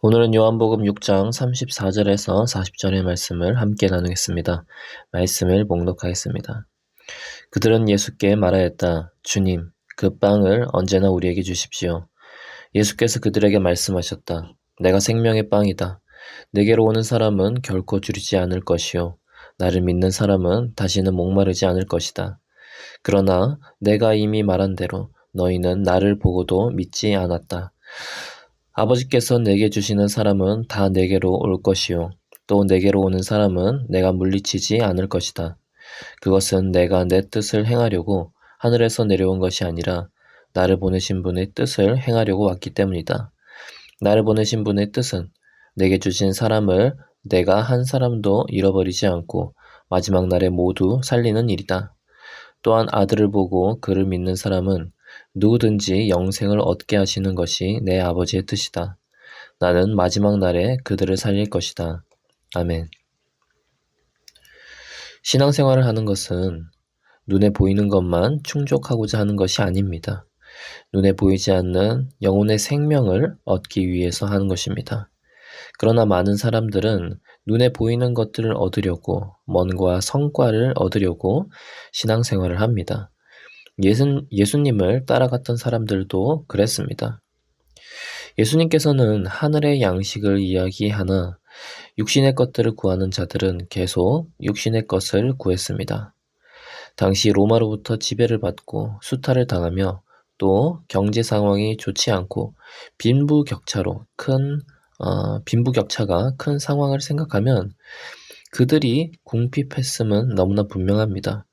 오늘은 요한복음 6장 34절에서 40절의 말씀을 함께 나누겠습니다. 말씀을 목록하겠습니다. 그들은 예수께 말하였다. 주님, 그 빵을 언제나 우리에게 주십시오. 예수께서 그들에게 말씀하셨다. 내가 생명의 빵이다. 내게로 오는 사람은 결코 줄이지 않을 것이요. 나를 믿는 사람은 다시는 목마르지 않을 것이다. 그러나 내가 이미 말한 대로 너희는 나를 보고도 믿지 않았다. 아버지께서 내게 주시는 사람은 다 내게로 올 것이요. 또 내게로 오는 사람은 내가 물리치지 않을 것이다. 그것은 내가 내 뜻을 행하려고 하늘에서 내려온 것이 아니라 나를 보내신 분의 뜻을 행하려고 왔기 때문이다. 나를 보내신 분의 뜻은 내게 주신 사람을 내가 한 사람도 잃어버리지 않고 마지막 날에 모두 살리는 일이다. 또한 아들을 보고 그를 믿는 사람은 누구든지 영생을 얻게 하시는 것이 내 아버지의 뜻이다. 나는 마지막 날에 그들을 살릴 것이다. 아멘. 신앙생활을 하는 것은 눈에 보이는 것만 충족하고자 하는 것이 아닙니다. 눈에 보이지 않는 영혼의 생명을 얻기 위해서 하는 것입니다. 그러나 많은 사람들은 눈에 보이는 것들을 얻으려고 뭔가 성과를 얻으려고 신앙생활을 합니다. 예수, 예수님을 따라갔던 사람들도 그랬습니다. 예수님께서는 하늘의 양식을 이야기하나 육신의 것들을 구하는 자들은 계속 육신의 것을 구했습니다. 당시 로마로부터 지배를 받고 수탈을 당하며 또 경제 상황이 좋지 않고 빈부격차로 큰 어, 빈부격차가 큰 상황을 생각하면 그들이 궁핍했음은 너무나 분명합니다.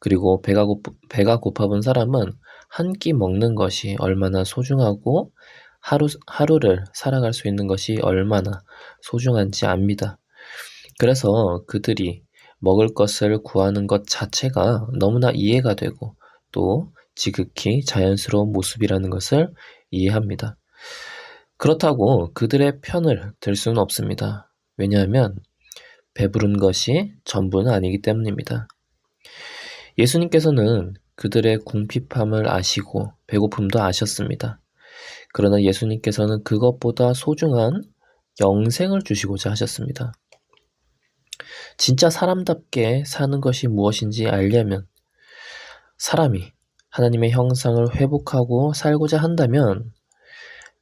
그리고 배가, 고, 배가 고파본 사람은 한 끼 먹는 것이 얼마나 소중하고 하루, 하루를 살아갈 수 있는 것이 얼마나 소중한지 압니다. 그래서 그들이 먹을 것을 구하는 것 자체가 너무나 이해가 되고 또 지극히 자연스러운 모습이라는 것을 이해합니다. 그렇다고 그들의 편을 들 수는 없습니다. 왜냐하면 배부른 것이 전부는 아니기 때문입니다. 예수님께서는 그들의 궁핍함을 아시고 배고픔도 아셨습니다. 그러나 예수님께서는 그것보다 소중한 영생을 주시고자 하셨습니다. 진짜 사람답게 사는 것이 무엇인지 알려면 사람이 하나님의 형상을 회복하고 살고자 한다면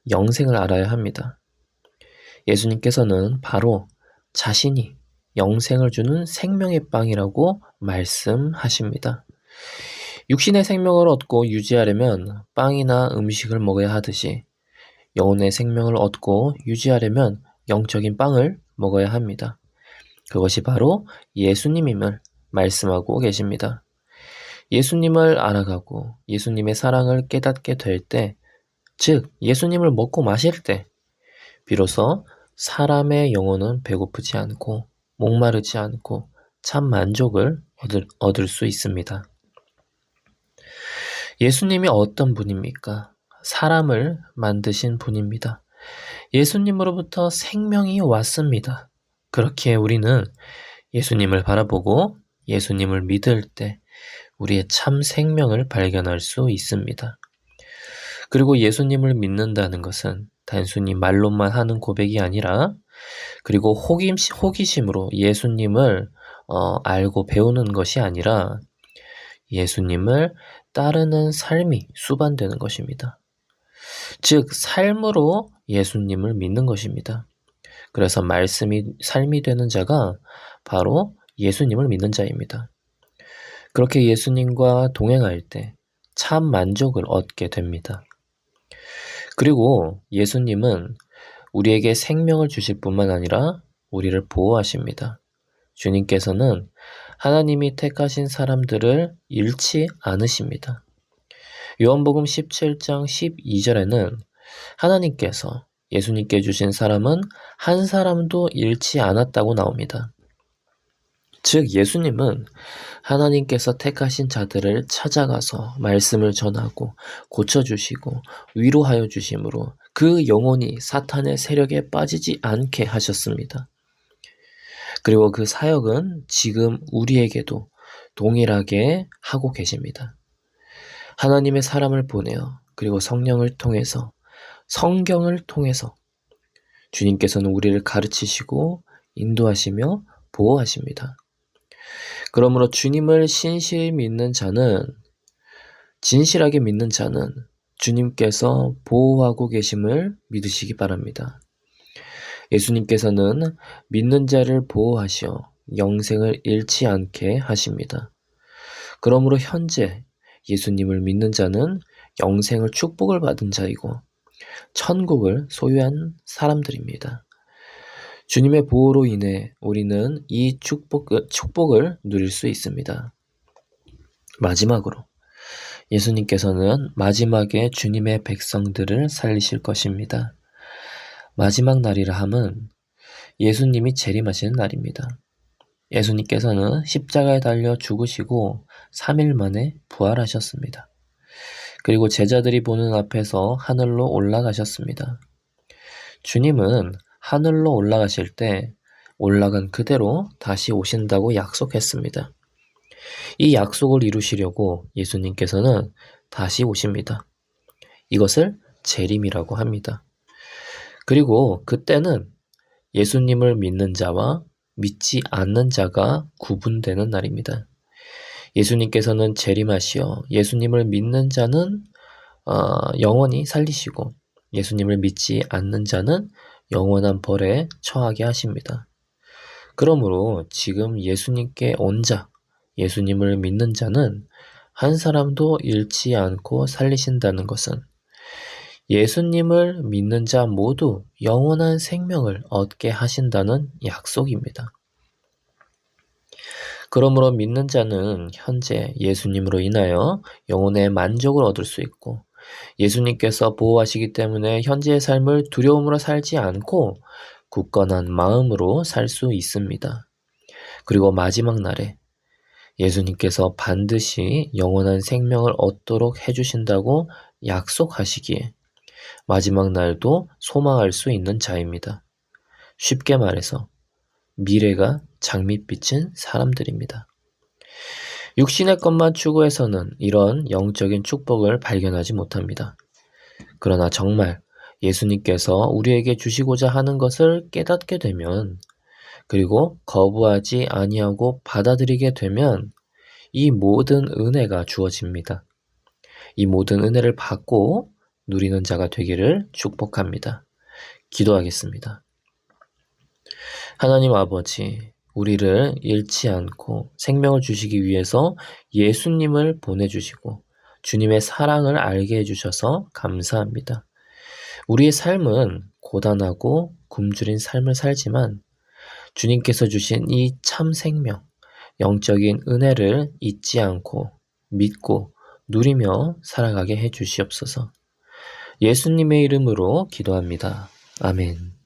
영생을 알아야 합니다. 예수님께서는 바로 자신이 영생을 주는 생명의 빵이라고 말씀하십니다. 육신의 생명을 얻고 유지하려면 빵이나 음식을 먹어야 하듯이 영혼의 생명을 얻고 유지하려면 영적인 빵을 먹어야 합니다. 그것이 바로 예수님임을 말씀하고 계십니다. 예수님을 알아가고 예수님의 사랑을 깨닫게 될 때, 즉, 예수님을 먹고 마실 때, 비로소 사람의 영혼은 배고프지 않고 목마르지 않고 참 만족을 얻을, 얻을 수 있습니다. 예수님이 어떤 분입니까? 사람을 만드신 분입니다. 예수님으로부터 생명이 왔습니다. 그렇게 우리는 예수님을 바라보고 예수님을 믿을 때 우리의 참 생명을 발견할 수 있습니다. 그리고 예수님을 믿는다는 것은 단순히 말로만 하는 고백이 아니라 그리고 호기, 호기심으로 예수님을 어, 알고 배우는 것이 아니라 예수님을 따르는 삶이 수반되는 것입니다. 즉, 삶으로 예수님을 믿는 것입니다. 그래서 말씀이 삶이 되는 자가 바로 예수님을 믿는 자입니다. 그렇게 예수님과 동행할 때 참 만족을 얻게 됩니다. 그리고 예수님은 우리에게 생명을 주실 뿐만 아니라 우리를 보호하십니다. 주님께서는 하나님이 택하신 사람들을 잃지 않으십니다. 요한복음 17장 12절에는 하나님께서 예수님께 주신 사람은 한 사람도 잃지 않았다고 나옵니다. 즉, 예수님은 하나님께서 택하신 자들을 찾아가서 말씀을 전하고 고쳐주시고 위로하여 주심으로 그 영혼이 사탄의 세력에 빠지지 않게 하셨습니다. 그리고 그 사역은 지금 우리에게도 동일하게 하고 계십니다. 하나님의 사람을 보내어 그리고 성령을 통해서 성경을 통해서 주님께서는 우리를 가르치시고 인도하시며 보호하십니다. 그러므로 주님을 신실히 믿는 자는 진실하게 믿는 자는 주님께서 보호하고 계심을 믿으시기 바랍니다. 예수님께서는 믿는 자를 보호하시어 영생을 잃지 않게 하십니다. 그러므로 현재 예수님을 믿는 자는 영생을 축복을 받은 자이고 천국을 소유한 사람들입니다. 주님의 보호로 인해 우리는 이 축복, 축복을 누릴 수 있습니다. 마지막으로 예수님께서는 마지막에 주님의 백성들을 살리실 것입니다. 마지막 날이라 함은 예수님이 재림하시는 날입니다. 예수님께서는 십자가에 달려 죽으시고 3일 만에 부활하셨습니다. 그리고 제자들이 보는 앞에서 하늘로 올라가셨습니다. 주님은 하늘로 올라가실 때 올라간 그대로 다시 오신다고 약속했습니다. 이 약속을 이루시려고 예수님께서는 다시 오십니다. 이것을 재림이라고 합니다. 그리고 그때는 예수님을 믿는 자와 믿지 않는 자가 구분되는 날입니다. 예수님께서는 재림하시어 예수님을 믿는 자는 어, 영원히 살리시고 예수님을 믿지 않는 자는 영원한 벌에 처하게 하십니다. 그러므로 지금 예수님께 온 자, 예수님을 믿는 자는 한 사람도 잃지 않고 살리신다는 것은 예수님을 믿는 자 모두 영원한 생명을 얻게 하신다는 약속입니다. 그러므로 믿는 자는 현재 예수님으로 인하여 영혼의 만족을 얻을 수 있고 예수님께서 보호하시기 때문에 현재의 삶을 두려움으로 살지 않고 굳건한 마음으로 살 수 있습니다. 그리고 마지막 날에 예수님께서 반드시 영원한 생명을 얻도록 해주신다고 약속하시기에 마지막 날도 소망할 수 있는 자입니다. 쉽게 말해서 미래가 장밋빛인 사람들입니다. 육신의 것만 추구해서는 이런 영적인 축복을 발견하지 못합니다. 그러나 정말 예수님께서 우리에게 주시고자 하는 것을 깨닫게 되면 그리고 거부하지 아니하고 받아들이게 되면 이 모든 은혜가 주어집니다. 이 모든 은혜를 받고 누리는 자가 되기를 축복합니다. 기도하겠습니다. 하나님 아버지, 우리를 잃지 않고 생명을 주시기 위해서 예수님을 보내주시고 주님의 사랑을 알게 해주셔서 감사합니다. 우리의 삶은 고단하고 굶주린 삶을 살지만 주님께서 주신 이 참 생명, 영적인 은혜를 잊지 않고 믿고 누리며 살아가게 해 주시옵소서. 예수님의 이름으로 기도합니다. 아멘.